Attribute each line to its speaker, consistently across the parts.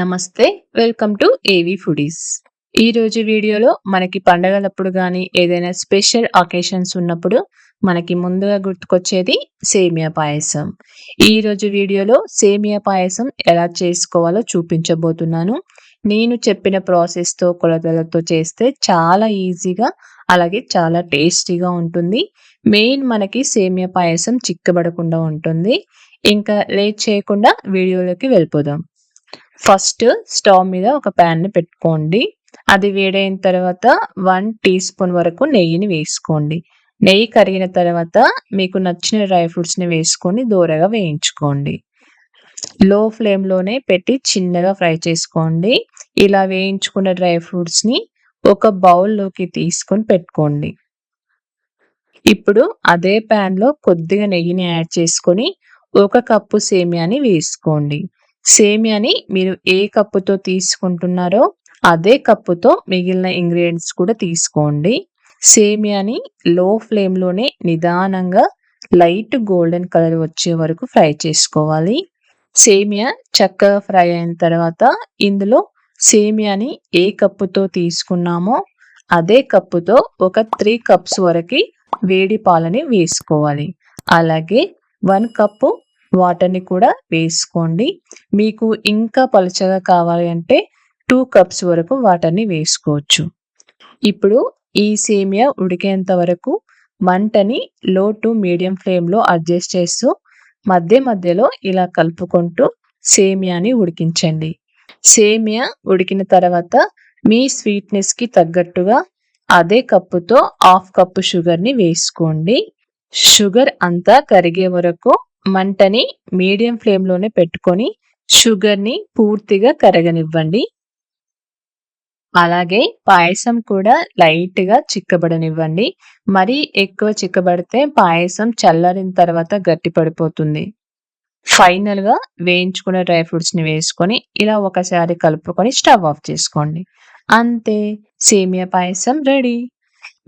Speaker 1: నమస్తే welcome to AV foodies. ఈ రోజు వీడియోలో మనకి పండగలప్పుడు కానీ ఏదైనా స్పెషల్ అకేషన్స్ ఉన్నప్పుడు మనకి ముందుగా గుర్తుకొచ్చేది సేమియా పాయసం. ఈ రోజు వీడియోలో సేమియా పాయసం ఎలా చేసుకోవాలో చూపించబోతున్నాను. నేను చెప్పిన ప్రాసెస్తో కొలతలతో చేస్తే చాలా ఈజీగా అలాగే చాలా టేస్టీగా ఉంటుంది. మెయిన్ మనకి సేమియా పాయసం చిక్కబడకుండా ఉంటుంది. ఇంకా లేట్ చేయకుండా వీడియోలోకి వెళ్ళిపోదాం. ఫస్ట్ స్టవ్ మీద ఒక ప్యాన్ని పెట్టుకోండి. అది వేడైన తర్వాత వన్ టీ స్పూన్ వరకు నెయ్యిని వేసుకోండి. నెయ్యి కరిగిన తర్వాత మీకు నచ్చిన డ్రై ఫ్రూట్స్ని వేసుకొని దూరగా వేయించుకోండి. లో ఫ్లేమ్లోనే పెట్టి చిన్నగా ఫ్రై చేసుకోండి. ఇలా వేయించుకున్న డ్రై ఫ్రూట్స్ని ఒక బౌల్లోకి తీసుకొని పెట్టుకోండి. ఇప్పుడు అదే ప్యాన్లో కొద్దిగా నెయ్యిని యాడ్ చేసుకొని ఒక కప్పు సేమియాని వేసుకోండి. సేమియాని మీరు ఏ కప్పుతో తీసుకుంటున్నారో అదే కప్పుతో మిగిలిన ఇంగ్రీడియంట్స్ కూడా తీసుకోండి. సేమియాని లో ఫ్లేమ్లోనే నిదానంగా లైట్ గోల్డెన్ కలర్ వచ్చే వరకు ఫ్రై చేసుకోవాలి. సేమియా చక్కగా ఫ్రై అయిన తర్వాత ఇందులో సేమియాని ఏ కప్పుతో తీసుకున్నామో అదే కప్పుతో ఒక త్రీ కప్స్ వరకు వేడి పాలని వేసుకోవాలి. అలాగే వన్ కప్పు వాటర్ని కూడా వేసుకోండి. మీకు ఇంకా పలుచగా కావాలి అంటే టూ కప్స్ వరకు వాటర్ని వేసుకోవచ్చు. ఇప్పుడు ఈ సేమియా ఉడికేంత వరకు మంటని లో టు మీడియం ఫ్లేమ్లో అడ్జస్ట్ చేస్తూ మధ్య మధ్యలో ఇలా కలుపుకుంటూ సేమియాని ఉడికించండి. సేమియా ఉడికిన తర్వాత మీ స్వీట్నెస్కి తగ్గట్టుగా అదే కప్పుతో హాఫ్ కప్పు షుగర్ని వేసుకోండి. షుగర్ అంతా కరిగే వరకు మంటని మీడియం ఫ్లేమ్లోనే పెట్టుకొని షుగర్ని పూర్తిగా కరగనివ్వండి. అలాగే పాయసం కూడా లైట్గా చిక్కబడనివ్వండి. మరీ ఎక్కువ చిక్కబడితే పాయసం చల్లారిన తర్వాత గట్టి పడిపోతుంది. ఫైనల్గా వేయించుకున్న డ్రై ఫ్రూట్స్ని వేసుకొని ఇలా ఒకసారి కలుపుకొని స్టవ్ ఆఫ్ చేసుకోండి. అంతే సేమియా పాయసం రెడీ.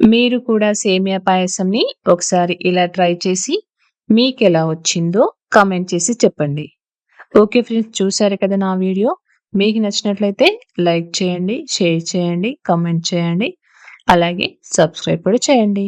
Speaker 1: మీరు కూడా సేమియా పాయసంని ఒకసారి ఇలా ట్రై చేసి మీకు ఎలా వచ్చిందో కామెంట్ చేసి చెప్పండి. ఓకే ఫ్రెండ్స్ చూసారు కదా నా వీడియో? మీకు నచ్చినట్లయితే లైక్ చేయండి షేర్ చేయండి కామెంట్ చేయండి. అలాగే సబ్స్క్రైబ్ కూడా చేయండి.